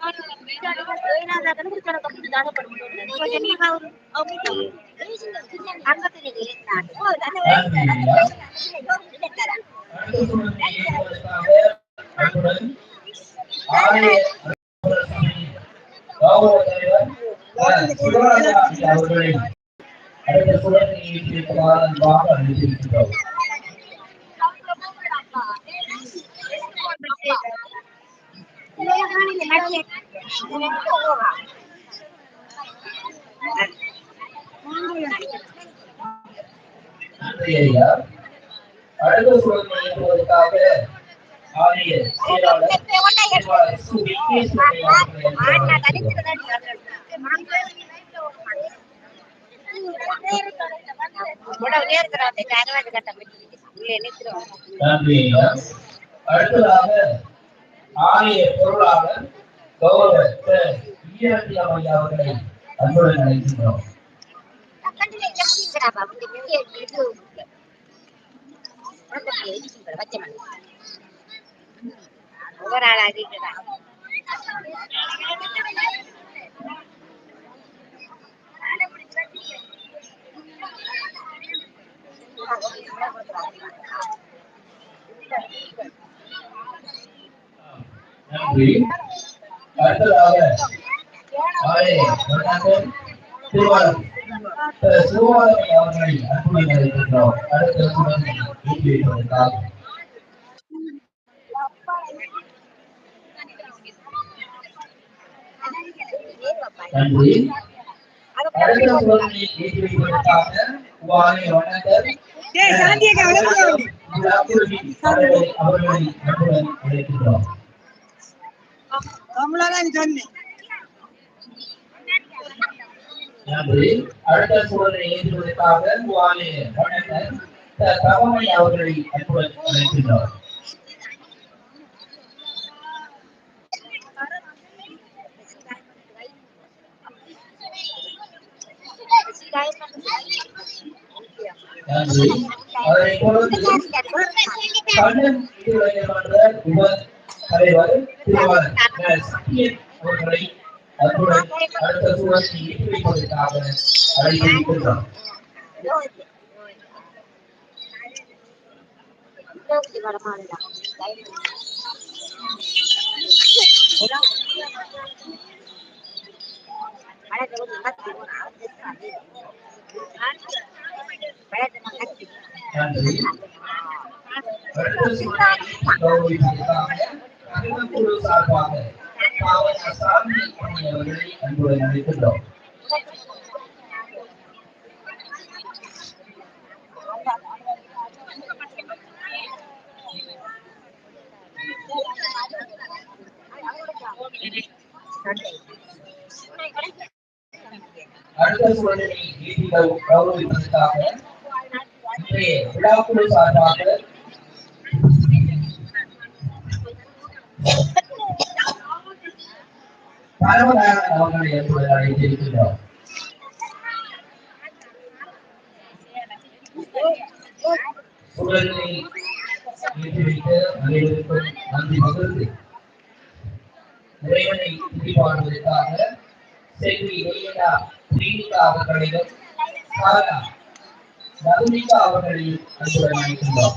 கொஞ்சம் நாங்க தெரியல அடுத்த சுழற்சி அனுப்பியிருக்கிறோம் நன்றி ஐயா அடுத்த சூழல் இயக்குவதற்காக ஆரிய செயலாளர் சு. அழைக்கிறோம். நன்றி அடுத்ததாக ஆலய பொருளாளர் கௌரவ திரு ஈரத்தியம் ஐயா அவர்களை அன்புடன் அழைக்கின்றோம் ஒவ்வொரு ஆளாகிக்கிறா நன்றி அடுத்ததாக ஆலய பொருளாளர் திருவாரூர் அவர்களை அன்புடன் அடுத்த வைப்பதற்காக நன்றி அடுத்த வைப்பதற்காக வணக்கம். அவர்களை அன்புடன் அழைக்கின்றோம் கமலாதான் சொன்னேன் நன்றி அடுத்த சூழலை ஏற்றுவதற்காக ஆலய வணக்கர் திரு தவமணி அவர்களை அன்புடன் அழைக்கின்றோம் நன்றி அதனைத் தொடர்ந்து கண்ணன் நீதிமன்ற உப தலைவர் திருவாளர் திரு சத்யன் அவர்களை அன்புடன் அடுத்த சூழலை ஏற்றி வைப்பதற்காக அழைக்கின்றோம் நன்றி அடுத்த சூழலை கௌரவிப்பதற்காக திருவள்ளூர் சார்பாக பாவன சாமி அவர்களை அன்புடன் அழைக்கின்றோம் அடுத்த சூழலை நீதி கௌரவிப்பதற்காக இன்றைய விழாக்குழு சார்பாக பரவலாக அவர்களை ஏற்படுத்த அழைத்திருக்கின்றோம் சூழலை ஏற்றி அனைவருக்கும் நன்றி மகிழ்ந்து இறைவனை செல்வி அவர்களையும் சாரா அவர்களையும் அன்புடன் அழைக்கின்றோம்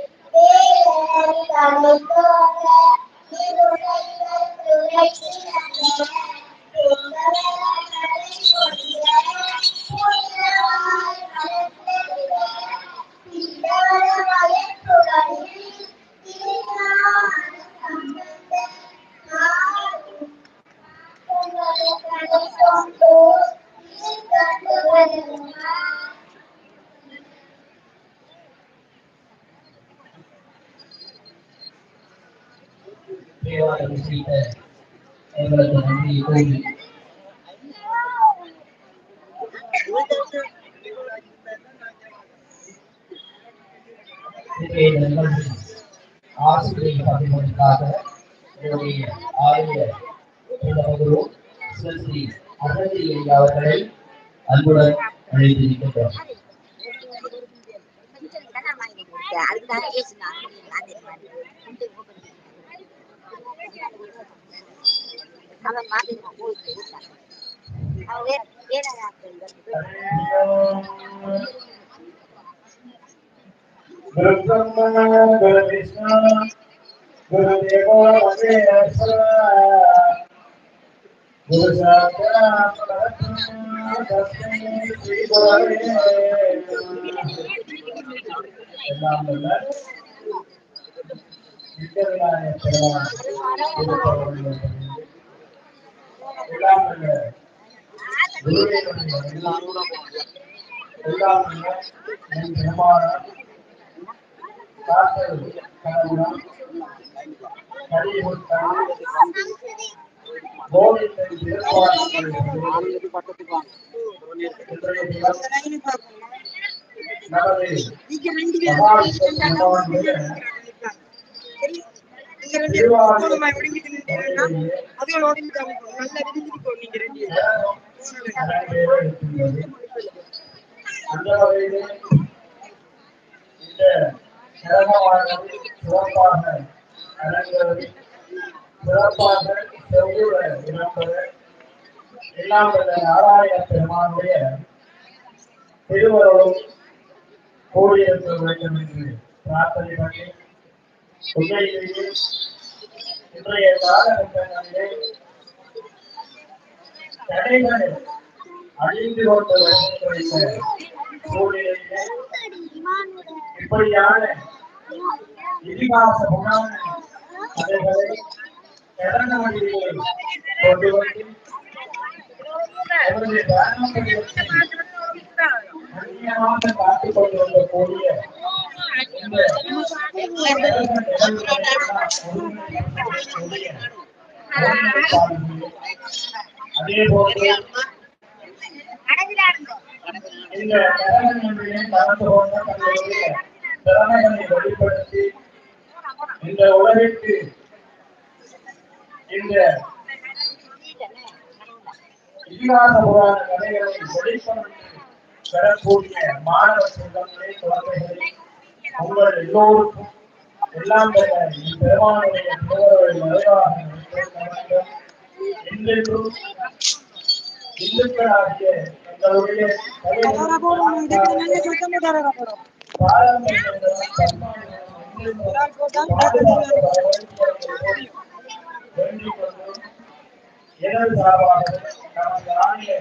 Thank you. செய்த எங்களுக்கு கூறி ஆசிரியர் பகிர்வதற்காக என்னுடைய ஆரிய குரு ஸ்ரீ அகதி அவர்களை அன்புடன் அழைத்திருக்கின்றோம். அவன் மாதிரி போயிட்டு அவன் வேற வேற गुरु ब्रह्मा பட்டத்துக்கு இருந்தீங்கன்னா அதுவும் உடம்பு கவனிக்கும் நல்லா விரிஞ்சிருக்கும் நீங்க ரெண்டு என்று பிரார்த்தனை பண்ணி உண்மையிலேயே இன்றைய காலகட்டங்களிலே தடைகள் அழிந்து கொண்டு வருகின்ற சூழ்நிலையிலே இப்படியான இதிகாசமான கதைகளை கடந்த வழியிலே கொண்டு வந்து அவருடைய பாரம்பரியத்தை காத்துக் கொண்டு அதே போன்று இந்த திறமைகளை வெளிப்படுத்தி இந்த உலகிற்கு இந்த இதிகாச புராண கதைகளை வெளிப்படுத்தி பெறக்கூடிய மாணவ செல்வங்களே குழந்தைகளை உங்கள் எல்லோருக்கும் எல்லாம் பெருமானுடைய. இன்றைக்கும் இந்துக்களாகிய எங்களுடைய எனது சார்பாக நமது ஆணைய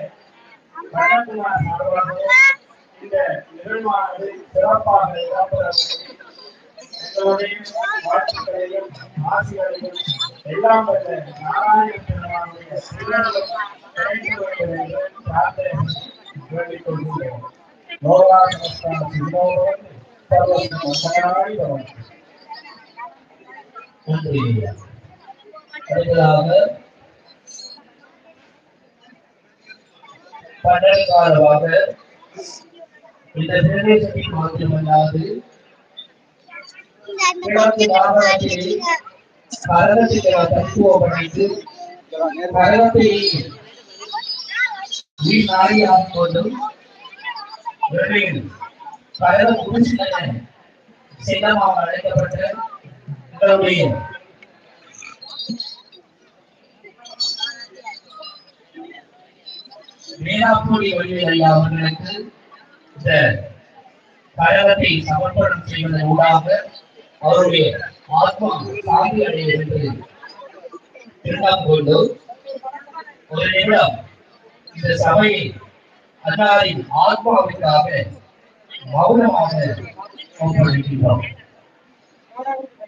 சார்பாக நிகழ்வானது சிறப்பாக வாழ்த்துக்களையும் ஆசிகளையும் எல்லாம் நாராயண பெருமானுடைய பிரார்த்தனை வேண்டிக் கொள்கிறோம் லோகா வரும் இந்த பிரதேசத்தில் மாத்திரமல்லாது கிழக்கு தத்துவம் படைத்து கொண்டும் அழைக்கப்பட்ட வழியில் அவர்களுக்கு இந்த கழகத்தை சமர்ப்பணம் செய்வதன் ஊடாக அவருடைய ஆத்மா சாந்தி அடைய வேண்டும் இரண்டாம் ஒரு நிமிடம் இந்த சபையை அன்னாரின் ஆத்மாவிற்காக மௌனமாக ஒப்படைக்கின்றோம் நாடாளுமன்ற